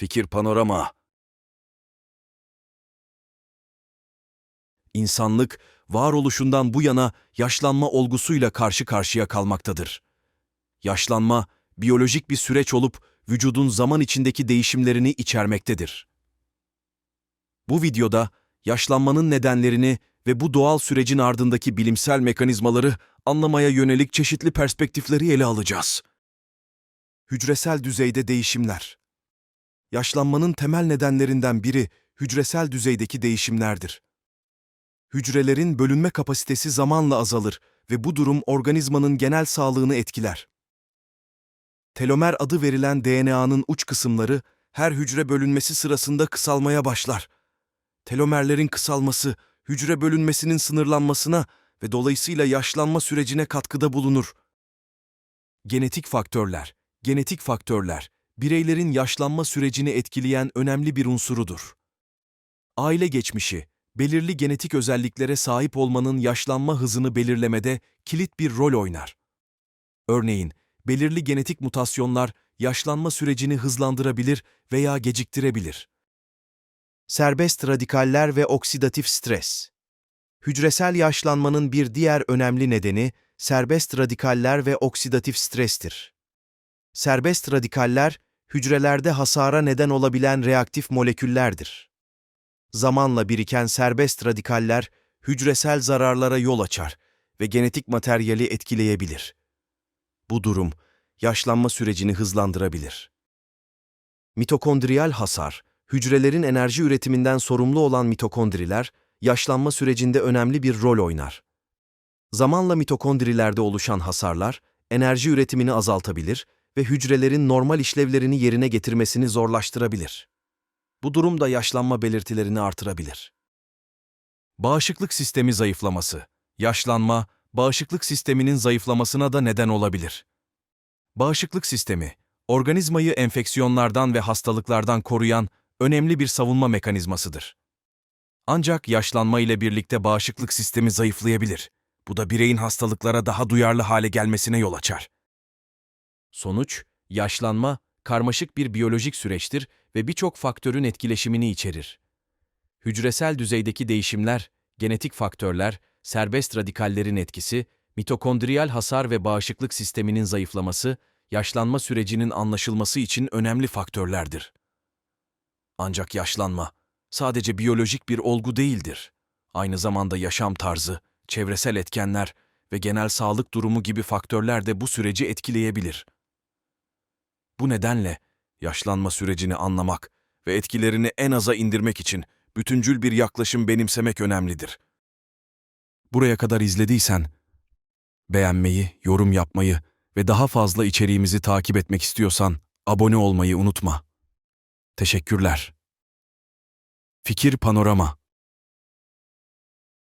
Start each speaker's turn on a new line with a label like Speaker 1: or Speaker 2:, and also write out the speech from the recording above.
Speaker 1: Fikir panorama. İnsanlık varoluşundan bu yana yaşlanma olgusuyla karşı karşıya kalmaktadır. Yaşlanma biyolojik bir süreç olup vücudun zaman içindeki değişimlerini içermektedir. Bu videoda yaşlanmanın nedenlerini ve bu doğal sürecin ardındaki bilimsel mekanizmaları anlamaya yönelik çeşitli perspektifleri ele alacağız. Hücresel düzeyde değişimler. Yaşlanmanın temel nedenlerinden biri hücresel düzeydeki değişimlerdir. Hücrelerin bölünme kapasitesi zamanla azalır ve bu durum organizmanın genel sağlığını etkiler. Telomer adı verilen DNA'nın uç kısımları her hücre bölünmesi sırasında kısalmaya başlar. Telomerlerin kısalması hücre bölünmesinin sınırlanmasına ve dolayısıyla yaşlanma sürecine katkıda bulunur. Genetik faktörler, genetik faktörler bireylerin yaşlanma sürecini etkileyen önemli bir unsurudur. Aile geçmişi, belirli genetik özelliklere sahip olmanın yaşlanma hızını belirlemede kilit bir rol oynar. Örneğin, belirli genetik mutasyonlar yaşlanma sürecini hızlandırabilir veya geciktirebilir. Serbest radikaller ve oksidatif stres. Hücresel yaşlanmanın bir diğer önemli nedeni serbest radikaller ve oksidatif strestir. Serbest radikaller, hücrelerde hasara neden olabilen reaktif moleküllerdir. Zamanla biriken serbest radikaller, hücresel zararlara yol açar ve genetik materyali etkileyebilir. Bu durum, yaşlanma sürecini hızlandırabilir. Mitokondriyal hasar, hücrelerin enerji üretiminden sorumlu olan mitokondriler, yaşlanma sürecinde önemli bir rol oynar. Zamanla mitokondrilerde oluşan hasarlar, enerji üretimini azaltabilir ve hücrelerin normal işlevlerini yerine getirmesini zorlaştırabilir. Bu durum da yaşlanma belirtilerini artırabilir. Bağışıklık sistemi zayıflaması. Yaşlanma, bağışıklık sisteminin zayıflamasına da neden olabilir. Bağışıklık sistemi, organizmayı enfeksiyonlardan ve hastalıklardan koruyan önemli bir savunma mekanizmasıdır. Ancak yaşlanma ile birlikte bağışıklık sistemi zayıflayabilir. Bu da bireyin hastalıklara daha duyarlı hale gelmesine yol açar. Sonuç, yaşlanma, karmaşık bir biyolojik süreçtir ve birçok faktörün etkileşimini içerir. Hücresel düzeydeki değişimler, genetik faktörler, serbest radikallerin etkisi, mitokondriyal hasar ve bağışıklık sisteminin zayıflaması, yaşlanma sürecinin anlaşılması için önemli faktörlerdir. Ancak yaşlanma sadece biyolojik bir olgu değildir. Aynı zamanda yaşam tarzı, çevresel etkenler ve genel sağlık durumu gibi faktörler de bu süreci etkileyebilir. Bu nedenle yaşlanma sürecini anlamak ve etkilerini en aza indirmek için bütüncül bir yaklaşım benimsemek önemlidir. Buraya kadar izlediysen, beğenmeyi, yorum yapmayı ve daha fazla içeriğimizi takip etmek istiyorsan abone olmayı unutma. Teşekkürler. Fikir Panorama